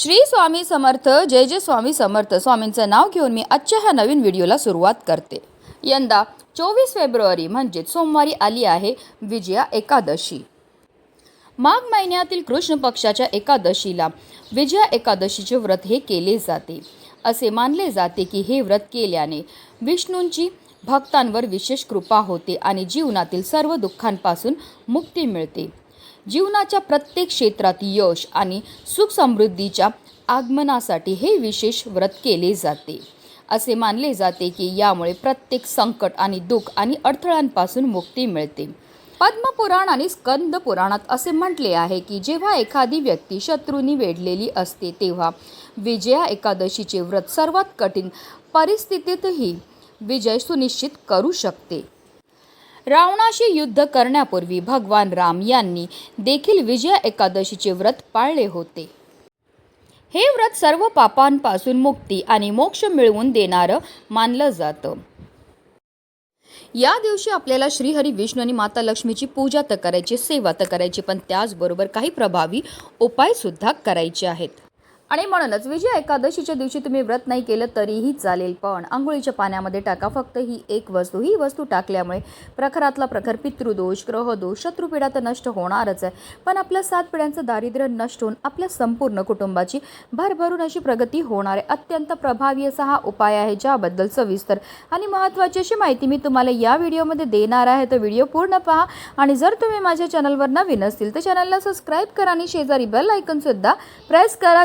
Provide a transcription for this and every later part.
श्री स्वामी समर्थ जय जय स्वामी समर्थ. स्वामींचं नाव घेऊन मी आजच्या ह्या नवीन व्हिडिओला सुरुवात करते. यंदा चोवीस फेब्रुवारी म्हणजेच सोमवारी आली आहे विजया एकादशी. माघ महिन्यातील कृष्ण पक्षाच्या एकादशीला विजया एकादशीचे व्रत हे केले जाते. असे मानले जाते की हे व्रत केल्याने विष्णूंची भक्तांवर विशेष कृपा होते आणि जीवनातील सर्व दुःखांपासून मुक्ती मिळते. जीवनाच्या प्रत्येक क्षेत्रात यश आणि सुख समृद्धीच्या आगमनासाठी हे विशेष व्रत केले जाते. असे मानले जाते की यामुळे प्रत्येक संकट आणि दुःख आणि अडथळ्यांपासून मुक्ती मिळते. पद्मपुराण आणि स्कंद पुराणात असे म्हटले आहे की जेव्हा एखादी व्यक्ती शत्रूंनी वेढलेली असते तेव्हा विजया एकादशीचे व्रत सर्वात कठीण परिस्थितीतही विजय सुनिश्चित करू शकते. रावणाशी युद्ध करण्यापूर्वी भगवान राम यांनी देखील विजया एकादशीचे व्रत पाळले होते. हे व्रत सर्व पापांपासून मुक्ती आणि मोक्ष मिळवून देणारं मानलं जातं. या दिवशी आपल्याला श्रीहरी विष्णू आणि माता लक्ष्मीची पूजा तर करायची सेवा तर करायची पण त्याचबरोबर काही प्रभावी उपायसुद्धा करायचे आहेत. आणि म्हणूनच विजय एकादशीच्या दिवशी तुम्ही व्रत नाही केलं तरीही चालेल पण आंघोळीच्या पाण्यामध्ये टाका. फक्त ही एक वस्तू. ही वस्तू टाकल्यामुळे प्रखरातला प्रखर पितृदोष ग्रहदोष शत्रुपिढा तर नष्ट होणारच आहे. पण आपल्या सात पिढ्यांचं दारिद्र्य नष्ट होऊन आपल्या संपूर्ण कुटुंबाची भरभरून अशी प्रगती होणार आहे. अत्यंत प्रभावी असा हा उपाय आहे ज्याबद्दल सविस्तर आणि महत्त्वाची अशी माहिती मी तुम्हाला या व्हिडिओमध्ये देणार आहे. तर व्हिडिओ पूर्ण पहा आणि जर तुम्ही माझ्या चॅनलवर नवीन असतील तर चॅनलला सबस्क्राईब करा आणि शेजारी बेल आयकनसुद्धा प्रेस करा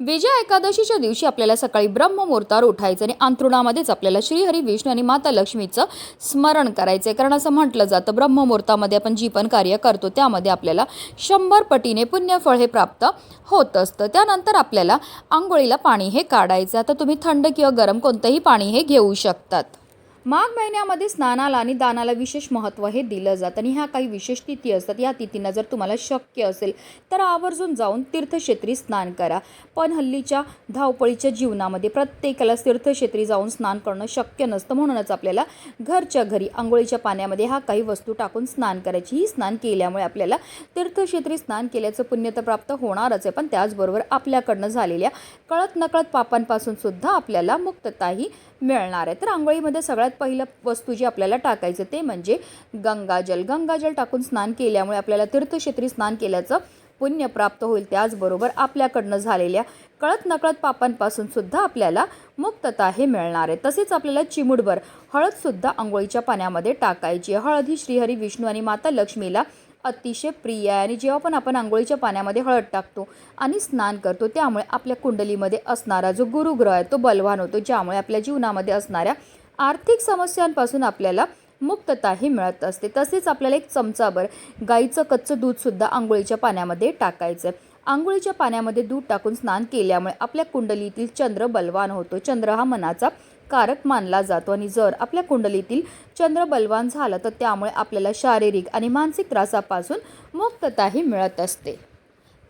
विजया एकादशीच्या दिवशी आपल्याला सकाळी ब्रह्ममुहूर्तावर उठायचं आणि अंतरुणामध्येच आपल्याला श्रीहरी विष्णू आणि माता लक्ष्मीचं स्मरण करायचं आहे कारण असं म्हटलं जातं ब्रह्ममुहूर्तामध्ये आपण जी पण कार्य करतो त्यामध्ये आपल्याला शंभर पटीने पुण्यफळ हे प्राप्त होत असतं. त्यानंतर आपल्याला आंघोळीला पाणी हे काढायचं. आता तुम्ही थंड किंवा गरम कोणतंही पाणी हे घेऊ शकतात. माघ महिन्यामध्ये स्नानाला आणि दानाला विशेष महत्त्व हे दिलं जातं आणि ह्या काही विशेष तिथी असतात. या तिथींना जर तुम्हाला शक्य असेल तर आवर्जून जाऊन तीर्थक्षेत्री स्नान करा. पण हल्लीच्या धावपळीच्या जीवनामध्ये प्रत्येकाला तीर्थक्षेत्री जाऊन स्नान करणं शक्य नसतं. म्हणूनच आपल्याला घरच्या घरी आंघोळीच्या पाण्यामध्ये हा काही वस्तू टाकून स्नान करायची ही स्नान केल्यामुळे आपल्याला तीर्थक्षेत्री स्नान केल्याचं पुण्य तर प्राप्त होणारच आहे. पण त्याचबरोबर आपल्याकडनं झालेल्या कळत नकळत पापांपासून सुद्धा आपल्याला मुक्तताही मिळणार आहे. तर आंघोळीमध्ये सगळ्यात पहिलं वस्तू जी आपल्याला टाकायचं ते म्हणजे गंगाजल. गंगाजल टाकून स्नान केल्यामुळे आपल्याला तीर्थक्षेत्री स्नान केल्याचं पुण्य प्राप्त होईल. त्याचबरोबर आपल्याकडनं झालेल्या कळत नकळत पापांपासून सुद्धा आपल्याला मुक्तता हे मिळणार आहे. तसेच आपल्याला चिमुडभर हळदसुद्धा आंघोळीच्या पाण्यामध्ये टाकायची हळद ही श्रीहरी विष्णू आणि माता लक्ष्मीला अतिशय प्रिय आहे. आणि जेव्हा पण आपण आंघोळीच्या पाण्यामध्ये हळद टाकतो आणि स्नान करतो त्यामुळे आपल्या कुंडलीमध्ये असणारा जो गुरुग्रह आहे तो बलवान होतो ज्यामुळे आपल्या जीवनामध्ये असणाऱ्या आर्थिक समस्यांपासून आपल्याला मुक्तताही मिळत असते. तसेच आपल्याला एक चमचाभर गाईचं कच्चं दूधसुद्धा आंघोळीच्या पाण्यामध्ये टाकायचं आहे आंघोळीच्या पाण्यामध्ये दूध टाकून स्नान केल्यामुळे आपल्या कुंडलीतील चंद्र बलवान होतो. चंद्र हा मनाचा कारक मानला जातो आणि जर आपल्या कुंडलीतील चंद्र बलवान झालं तर त्यामुळे आपल्याला शारीरिक आणि मानसिक त्रासापासून मुक्तताही मिळत असते.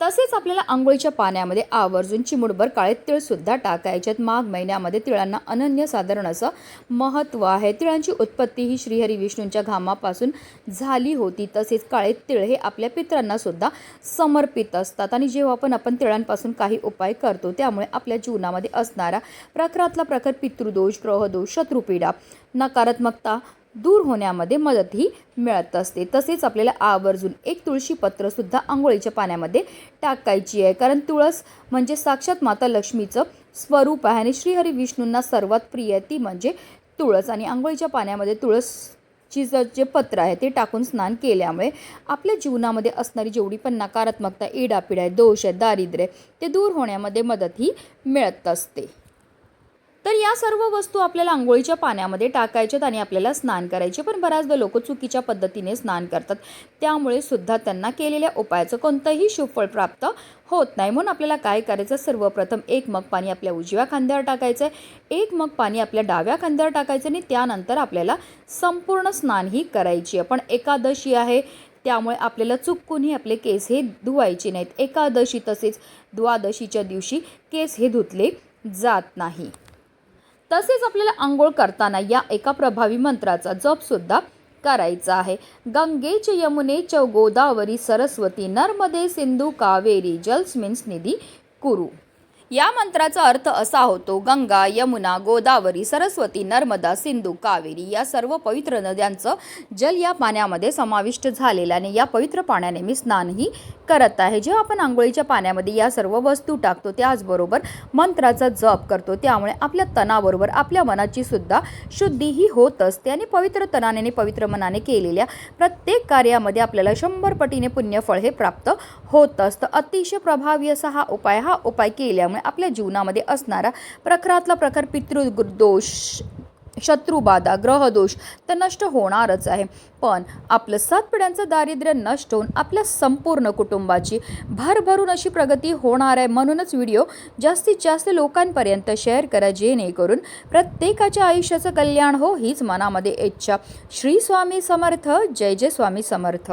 तसेच आपल्याला आंघोळीच्या पाण्यामध्ये आवर्जून चिमुडभर काळे तिळसुद्धा टाकायचे माघ महिन्यामध्ये तिळांना अनन्यसाधारण असं महत्त्व आहे. तिळांची उत्पत्ती ही श्रीहरी विष्णूंच्या घामापासून झाली होती. तसेच काळे तिळ हे आपल्या पित्रांना सुद्धा समर्पित असतात. आणि जेव्हा पण आपण तिळांपासून काही उपाय करतो त्यामुळे आपल्या जीवनामध्ये असणारा प्रखरातला प्रखर पितृदोष ग्रहदोष शत्रुपीडा नकारात्मकता दूर होण्यामध्ये मदतही मिळत असते. तसेच आपल्याला आवर्जून एक तुळशी पत्रसुद्धा आंघोळीच्या पाण्यामध्ये टाकायची आहे. कारण तुळस म्हणजे साक्षात माता लक्ष्मीचं स्वरूप आहे आणि श्रीहरी विष्णूंना सर्वात प्रिय ती म्हणजे तुळस. आणि आंघोळीच्या पाण्यामध्ये तुळस जे पत्र आहे ते टाकून स्नान केल्यामुळे आपल्या जीवनामध्ये असणारी जेवढी पण नकारात्मकता इडापिडा आहे दोष आहे दारिद्र्य ते दूर होण्यामध्ये मदतही मिळत असते. तर या सर्व वस्तू आपल्याला आंघोळीच्या पाण्यामध्ये टाकायच्यात आणि आपल्याला स्नान करायचे. पण बऱ्याचदा लोक चुकीच्या पद्धतीने स्नान करतात. त्यामुळे सुद्धा त्यांना केलेल्या उपायाचं कोणतंही शुभफळ प्राप्त होत नाही. म्हणून आपल्याला काय करायचं? सर्वप्रथम एक मग पाणी आपल्या उजव्या खांद्यावर टाकायचं आहे एक मग पाणी आपल्या डाव्या खांद्यावर टाकायचं आणि त्यानंतर आपल्याला संपूर्ण स्नान ही करायची आहे. पण एकादशी आहे. त्यामुळे आपल्याला चुकूनही आपले केस हे धुवायचे नाहीत. एकादशी तसेच द्वादशीच्या दिवशी केस हे धुतले जात नाही. तसेच आपल्याला आंघोळ करताना या एका प्रभावी मंत्राचा जपसुद्धा करायचा आहे. गंगेच यमुनेच गोदावरी सरस्वती नर्मदे सिंधू कावेरी जलस्मिन्स निधी कुरु. या मंत्राचा अर्थ असा होतो गंगा यमुना गोदावरी सरस्वती नर्मदा सिंधू कावेरी या सर्व पवित्र नद्यांचं जल या पाण्यामध्ये समाविष्ट झालेलं आणि या पवित्र पाण्याने मी स्नानही करत आहे. जेव्हा आपण आंघोळीच्या पाण्यामध्ये या सर्व वस्तू टाकतो त्याचबरोबर मंत्राचा जप करतो त्यामुळे आपल्या तणाबरोबर आपल्या मनाची सुद्धा शुद्धी ही होत असते आणि पवित्र तणाने पवित्र मनाने केलेल्या प्रत्येक कार्यामध्ये आपल्याला शंभर पटीने पुण्यफळ हे प्राप्त होत असतं. अतिशय प्रभावी असा हा उपाय हा उपाय केल्यामुळे आपल्या जीवनामध्ये असणारा प्रखरातला प्रखर पितृदोष शत्रुबाधा ग्रहदोष तर नष्ट होणारच आहे. पण आपलं सात पिढ्यांचं दारिद्र्य नष्ट होऊन आपल्या संपूर्ण कुटुंबाची भरभरून अशी प्रगती होणार आहे म्हणूनच व्हिडिओ जास्तीत जास्त लोकांपर्यंत शेअर करा जेणेकरून प्रत्येकाच्या आयुष्याचं कल्याण हो हीच मनामध्ये इच्छा. श्री स्वामी समर्थ जय जय स्वामी समर्थ.